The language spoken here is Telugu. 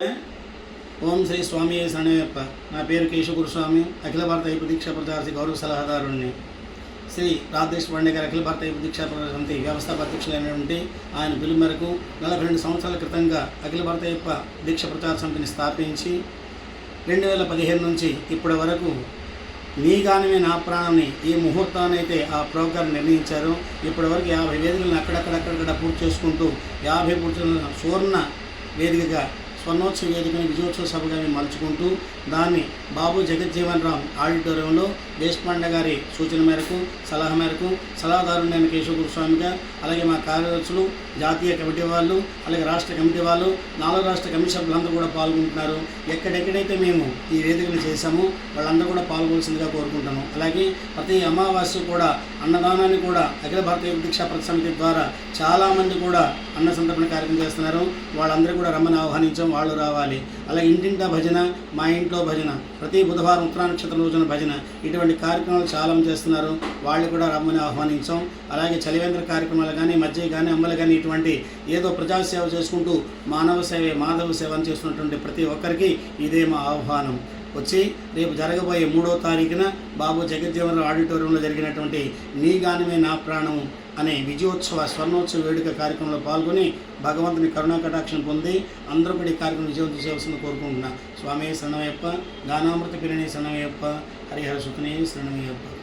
ఓం శ్రీ స్వామి శరణయ్యప్ప నా పేరు కేశవగురుస్వామి అఖిల భారత ఐపు దీక్షా ప్రచారసి గౌరవ సలహాదారుణ్ణి. శ్రీ రాధేష్ పాండే గారు అఖిల భారత ఐపు దీక్షా ప్రచార సమితి వ్యవస్థాపధ్యక్షులైనటువంటి ఆయన పిలుపు మేరకు నలభై రెండు సంవత్సరాల క్రితంగా అఖిల భారత అయ్యప్ప దీక్ష ప్రచార సమితిని స్థాపించి రెండు వేల పదిహేను నుంచి ఇప్పటి వరకు నీ గానమే నా ప్రాణాన్ని ఈ ముహూర్తానైతే ఆ ప్రోగ్రాం నిర్ణయించారు. ఇప్పటివరకు యాభై వేదికలను అక్కడక్కడక్కడక్కడ పూర్తి చేసుకుంటూ యాభై పూర్తి సువర్ణ వేదికగా స్వర్ణోత్సవ వేదికని విజయోత్సవ సభగా మలుచుకుంటూ దాన్ని బాబు జగజ్జీవన్ రామ్ ఆడిటోరియంలో దేశపాండే గారి సూచన మేరకు సలహా మేరకు సలహాదారుడైన కేశవ గురుస్వామిగా అలాగే మా కార్యదర్శులు జాతీయ కమిటీ వాళ్ళు అలాగే రాష్ట్ర కమిటీ వాళ్ళు నాలుగు రాష్ట్ర కమిటీ సభ్యులందరూ కూడా పాల్గొంటున్నారు. ఎక్కడెక్కడైతే మేము ఈ వేదికలు చేశామో వాళ్ళందరూ కూడా పాల్గొల్సిందిగా కోరుకుంటాను అలాగే ప్రతి అమావాస్య కూడా అన్నదానాన్ని కూడా అఖిల భారతీయ దీక్షా ప్రతి సమితి ద్వారా చాలామంది కూడా అన్న సంతర్పణ కార్యక్రమం చేస్తున్నారు. వాళ్ళందరూ కూడా రమ్మని ఆహ్వానించాం. వాళ్ళు రావాలి. అలాగే ఇంటింటా భజన మా ఇంట్లో భజన ప్రతి బుధవారం ఉత్తరా నక్షత్రం రోజున భజన ఇటువంటి కార్యక్రమాలు చాలా చేస్తున్నారు. వాళ్ళు కూడా రమ్మని ఆహ్వానించాం. అలాగే చలివేంద్ర కార్యక్రమాలు కానీ మధ్య కానీ అమ్మలు కానీ ఇటువంటి ఏదో ప్రజాసేవ చేసుకుంటూ మానవ సేవ మాధవ సేవ అని చేస్తున్నటువంటి ప్రతి ఒక్కరికి ఇదే మా ఆహ్వానం. వచ్చి రేపు జరగబోయే మూడో తారీఖున బాబు జగజ్జీవన్ ఆడిటోరియంలో జరిగినటువంటి నీ గానమే నా ప్రాణం అనే విజయోత్సవ స్వర్ణోత్సవ వేడుక కార్యక్రమంలో పాల్గొని భగవంతుని కరుణా కటాక్షం పొంది అందరూ కూడా ఈ కార్యక్రమం విజయవంతం చేయవలసింది కోరుకుంటున్నా. స్వామి శరణమయ్యప్ప గానామృత పిరణి శరణమయ్యప్ప హరిహర సుఖనే శరణమయ్యప్ప.